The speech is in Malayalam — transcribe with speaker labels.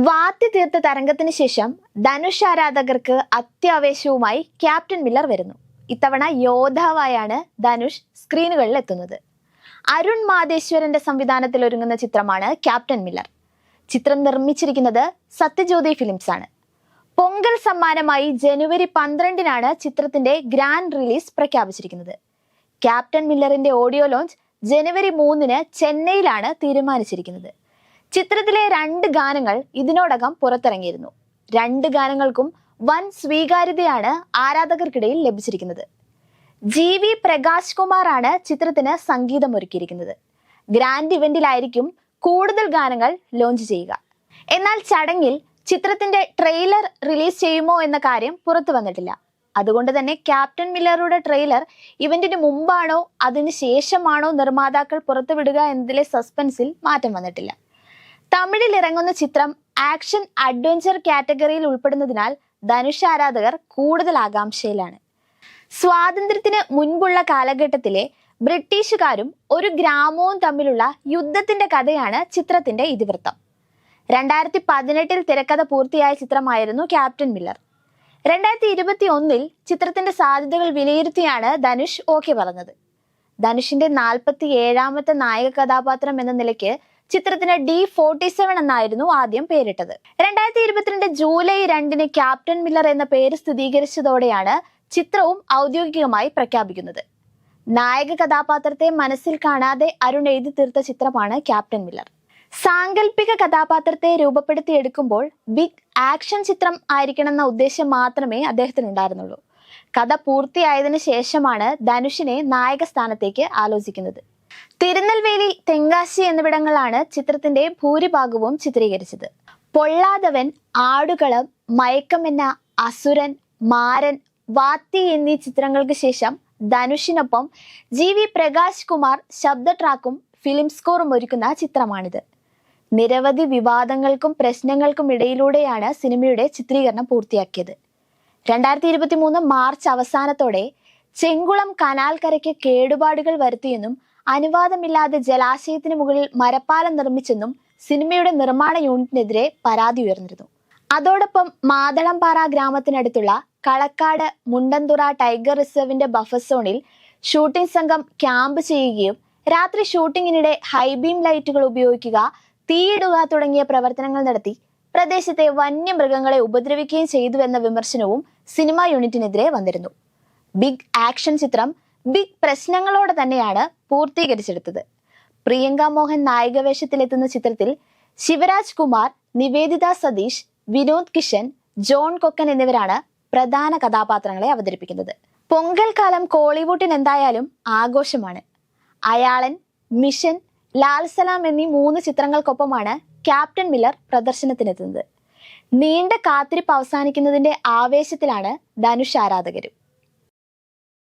Speaker 1: വാത്തി തീർത്ത തരംഗത്തിന് ശേഷം ധനുഷ് ആരാധകർക്ക് അത്യാവേശവുമായി ക്യാപ്റ്റൻ മില്ലർ വരുന്നു. ഇത്തവണ യോദ്ധാവായാണ് ധനുഷ് സ്ക്രീനുകളിൽ എത്തുന്നത്. അരുൺ മാതേശ്വരന്റെ സംവിധാനത്തിൽ ഒരുങ്ങുന്ന ചിത്രമാണ് ക്യാപ്റ്റൻ മില്ലർ. ചിത്രം നിർമ്മിച്ചിരിക്കുന്നത് സത്യജ്യോതി ഫിലിംസ് ആണ്. പൊങ്കൽ സമ്മാനമായി ജനുവരി പന്ത്രണ്ടിനാണ് ചിത്രത്തിന്റെ ഗ്രാൻഡ് റിലീസ് പ്രഖ്യാപിച്ചിരിക്കുന്നത്. ക്യാപ്റ്റൻ മില്ലറിന്റെ ഓഡിയോ ലോഞ്ച് ജനുവരി മൂന്നിന് ചെന്നൈയിലാണ് തീരുമാനിച്ചിരിക്കുന്നത്. ചിത്രത്തിലെ രണ്ട് ഗാനങ്ങൾ ഇതിനോടകം പുറത്തിറങ്ങിയിരുന്നു. രണ്ട് ഗാനങ്ങൾക്കും വൻ സ്വീകാര്യതയാണ് ആരാധകർക്കിടയിൽ ലഭിച്ചിരിക്കുന്നത്. ജി വി പ്രകാശ് കുമാറാണ് ചിത്രത്തിന് സംഗീതം ഒരുക്കിയിരിക്കുന്നത് ഗ്രാൻഡ് ഇവന്റിലായിരിക്കും കൂടുതൽ ഗാനങ്ങൾ ലോഞ്ച് ചെയ്യുക. എന്നാൽ ചടങ്ങിൽ ചിത്രത്തിന്റെ ട്രെയിലർ റിലീസ് ചെയ്യുമോ എന്ന കാര്യം പുറത്തു വന്നിട്ടില്ല. അതുകൊണ്ട് തന്നെ ക്യാപ്റ്റൻ മില്ലറുടെ ട്രെയിലർ ഇവന്റിന് മുമ്പാണോ അതിനു ശേഷമാണോ നിർമ്മാതാക്കൾ പുറത്തുവിടുക എന്നതിലെ സസ്പെൻസിൽ മാറ്റം വന്നിട്ടില്ല. തമിഴിൽ ഇറങ്ങുന്ന ചിത്രം ആക്ഷൻ അഡ്വഞ്ചർ കാറ്റഗറിയിൽ ഉൾപ്പെടുന്നതിനാൽ ധനുഷ് ആരാധകർ കൂടുതൽ ആകാംക്ഷയിലാണ്. സ്വാതന്ത്ര്യത്തിന് മുൻപുള്ള കാലഘട്ടത്തിലെ ബ്രിട്ടീഷുകാരും ഒരു ഗ്രാമവും തമ്മിലുള്ള യുദ്ധത്തിന്റെ കഥയാണ് ചിത്രത്തിന്റെ ഇതിവൃത്തം. രണ്ടായിരത്തി പതിനെട്ടിൽ തിരക്കഥ പൂർത്തിയായ ചിത്രമായിരുന്നു ക്യാപ്റ്റൻ മില്ലർ. രണ്ടായിരത്തി ഇരുപത്തി ഒന്നിൽ ചിത്രത്തിന്റെ സാധ്യതകൾ വിലയിരുത്തിയാണ് ധനുഷ് ഓക്കെ പറഞ്ഞത്. ധനുഷിന്റെ നാൽപ്പത്തി ഏഴാമത്തെ നായക കഥാപാത്രം എന്ന നിലയ്ക്ക് ചിത്രത്തിന് ഡി ഫോർട്ടി സെവൻ എന്നായിരുന്നു ആദ്യം പേരിട്ടത്. രണ്ടായിരത്തി ഇരുപത്തിരണ്ട് ജൂലൈ രണ്ടിന് ക്യാപ്റ്റൻ മില്ലർ എന്ന പേര് സ്ഥിരീകരിച്ചതോടെയാണ് ചിത്രവും ഔദ്യോഗികമായി പ്രഖ്യാപിക്കുന്നത്. നായക കഥാപാത്രത്തെ മനസ്സിൽ കാണാതെ അരുൺ എഴുതി തീർത്ത ചിത്രമാണ് ക്യാപ്റ്റൻ മില്ലർ. സാങ്കല്പിക കഥാപാത്രത്തെ രൂപപ്പെടുത്തിയെടുക്കുമ്പോൾ ബിഗ് ആക്ഷൻ ചിത്രം ആയിരിക്കണം എന്ന ഉദ്ദേശം മാത്രമേ അദ്ദേഹത്തിന് ഉണ്ടായിരുന്നുള്ളൂ കഥ പൂർത്തിയായതിനു ശേഷമാണ് ധനുഷിനെ നായക സ്ഥാനത്തേക്ക് ആലോചിക്കുന്നത്. തിരുനെൽവേലി തെങ്കാശി എന്നിവിടങ്ങളാണ് ചിത്രത്തിന്റെ ഭൂരിഭാഗവും ചിത്രീകരിച്ചത്. പൊള്ളാതവൻ ആടുകളം മയക്കമെന്ന അസുരൻ മാരൻ വാത്തി എന്നീ ചിത്രങ്ങൾക്ക് ശേഷം ധനുഷിനൊപ്പം ജി വി പ്രകാശ് കുമാർ ശബ്ദ ട്രാക്കും ഫിലിം സ്കോറും ഒരുക്കുന്ന ചിത്രമാണിത്. നിരവധി വിവാദങ്ങൾക്കും പ്രശ്നങ്ങൾക്കും ഇടയിലൂടെയാണ് സിനിമയുടെ ചിത്രീകരണം പൂർത്തിയാക്കിയത്. രണ്ടായിരത്തി ഇരുപത്തി മൂന്ന് മാർച്ച് അവസാനത്തോടെ ചെങ്കുളം കനാൽ കരയ്ക്ക് കേടുപാടുകൾ വരുത്തിയെന്നും അനുവാദമില്ലാതെ ജലാശയത്തിന് മുകളിൽ മരപ്പാലം നിർമ്മിച്ചെന്നും സിനിമയുടെ നിർമ്മാണ യൂണിറ്റിനെതിരെ പരാതി ഉയർന്നിരുന്നു. അതോടൊപ്പം മാതളംപാറ ഗ്രാമത്തിനടുത്തുള്ള കളക്കാട് മുണ്ടന്തുറ ടൈഗർ റിസർവിന്റെ ബഫർ സോണിൽ ഷൂട്ടിംഗ് സംഘം ക്യാമ്പ് ചെയ്യുകയും രാത്രി ഷൂട്ടിങ്ങിനിടെ ഹൈബീം ലൈറ്റുകൾ ഉപയോഗിക്കുക തീയിടുക തുടങ്ങിയ പ്രവർത്തനങ്ങൾ നടത്തി പ്രദേശത്തെ വന്യമൃഗങ്ങളെ ഉപദ്രവിക്കുകയും ചെയ്തു എന്ന വിമർശനവും സിനിമാ യൂണിറ്റിനെതിരെ വന്നിരുന്നു. ബിഗ് ആക്ഷൻ ചിത്രം ബിഗ് പ്രശ്നങ്ങളോടെ തന്നെയാണ് പൂർത്തീകരിച്ചെടുത്തത്. പ്രിയങ്ക മോഹൻ നായികവേഷത്തിലെത്തുന്ന ചിത്രത്തിൽ ശിവരാജ് കുമാർ നിവേദിത സതീഷ് വിനോദ് കിഷൻ ജോൺ കൊക്കൻ എന്നിവരാണ് പ്രധാന കഥാപാത്രങ്ങളെ അവതരിപ്പിക്കുന്നത്. പൊങ്കൽ കാലം കോളിവുഡിന് എന്തായാലും ആഘോഷമാണ്. അയാളൻ മിഷൻ ലാൽസലാം എന്നീ മൂന്ന് ചിത്രങ്ങൾക്കൊപ്പമാണ് ക്യാപ്റ്റൻ മില്ലർ പ്രദർശനത്തിനെത്തുന്നത്. നീണ്ട കാത്തിരിപ്പ് അവസാനിക്കുന്നതിന്റെ ആവേശത്തിലാണ് ധനുഷ് ആരാധകരും.